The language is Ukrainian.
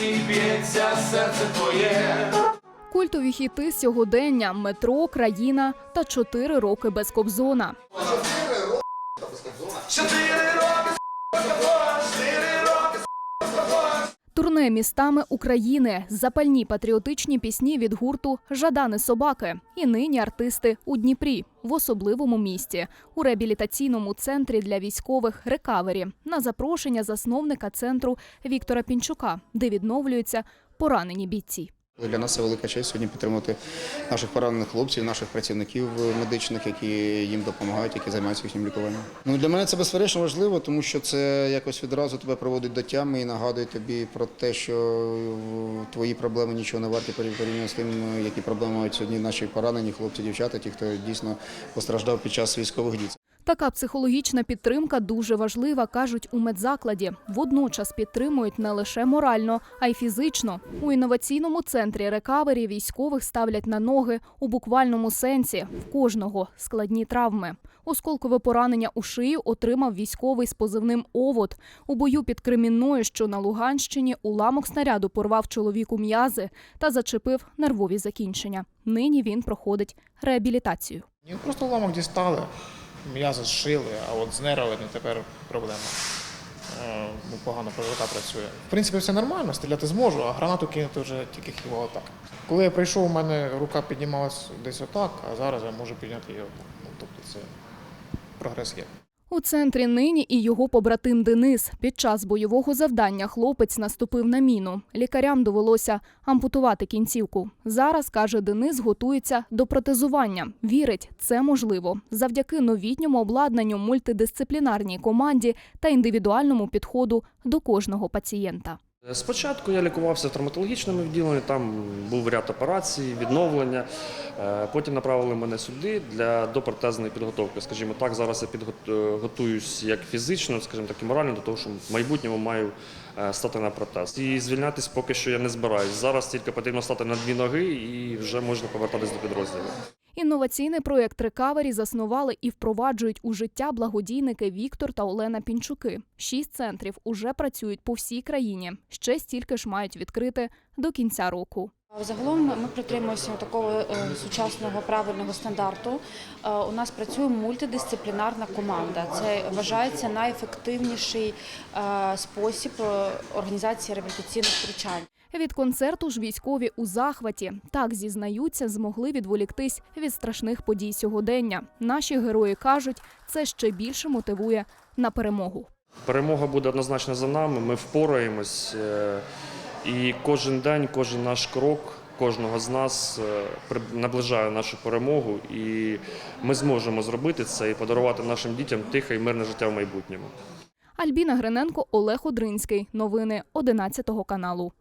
місці б'ється серце твоє. Культові хіти сьогодення, метро, країна та чотири роки без Кобзона. Чотири роки без Кобзона. Турне містами України, запальні патріотичні пісні від гурту Жадани собаки. І нині артисти у Дніпрі, в особливому місті, у реабілітаційному центрі для військових рекавері на запрошення засновника центру Віктора Пінчука, де відновлюються поранені бійці. Для нас це велика честь сьогодні підтримати наших поранених хлопців, наших працівників медичних, які їм допомагають, які займаються їхнім лікуванням. Ну для мене це безперечно важливо, тому що це якось відразу тебе проводить до тями і нагадує тобі про те, що твої проблеми нічого не варті порівняно з тим, які проблеми мають сьогодні наші поранені хлопці, дівчата, ті, хто дійсно постраждав під час військових дій. Така психологічна підтримка дуже важлива, кажуть у медзакладі. Водночас підтримують не лише морально, а й фізично. У інноваційному центрі рекавері військових ставлять на ноги у буквальному сенсі. В кожного складні травми. Осколкове поранення у шию отримав військовий з позивним Овод. У бою під Кремінною, що на Луганщині, уламок снаряду порвав чоловіку м'язи та зачепив нервові закінчення. Нині він проходить реабілітацію. Просто уламок дістали, м'язи зшили, а от з нервами тепер проблема. Е, ну, Погано прожита працює. В принципі, все нормально, стріляти зможу, а гранату кинути вже тільки хіба отак. Коли я прийшов, у мене рука піднімалась десь отак, а зараз я можу підняти її. отак. Ну, тобто це прогрес є. У центрі нині і його побратим Денис. Під час бойового завдання хлопець наступив на міну. Лікарям довелося ампутувати кінцівку. Зараз, каже Денис, готується до протезування. Вірить, це можливо завдяки новітньому обладнанню, мультидисциплінарній команді та індивідуальному підходу до кожного пацієнта. Спочатку я лікувався в травматологічному відділенні, там був ряд операцій, відновлення. Е, Потім направили мене сюди для допротезної підготовки. Скажімо так, зараз я підготуюсь як фізично, скажімо так, і морально до того, що в майбутньому маю е, стати на протез. І звільнятись поки що я не збираюсь. Зараз тільки потрібно стати на дві ноги і вже можна повертатись до підрозділу. Інноваційний проєкт Рекавері заснували і впроваджують у життя благодійники Віктор та Олена Пінчуки. Шість центрів уже працюють по всій країні. Ще стільки ж мають відкрити до кінця року. Загалом ми притримуємося такого е, сучасного правильного стандарту. Е, У нас працює мультидисциплінарна команда. Це вважається найефективніший е, спосіб організації реабілітаційних втручань. Від концерту ж військові у захваті так зізнаються, змогли відволіктись від страшних подій сьогодення. Наші герої кажуть, це ще більше мотивує на перемогу. Перемога буде однозначно за нами. Ми впораємось. е, І кожен день, кожен наш крок кожного з нас е, наближає нашу перемогу. І ми зможемо зробити це і подарувати нашим дітям тихе і мирне життя в майбутньому. Альбіна Гриненко, Олег Одринський. Новини 11 каналу.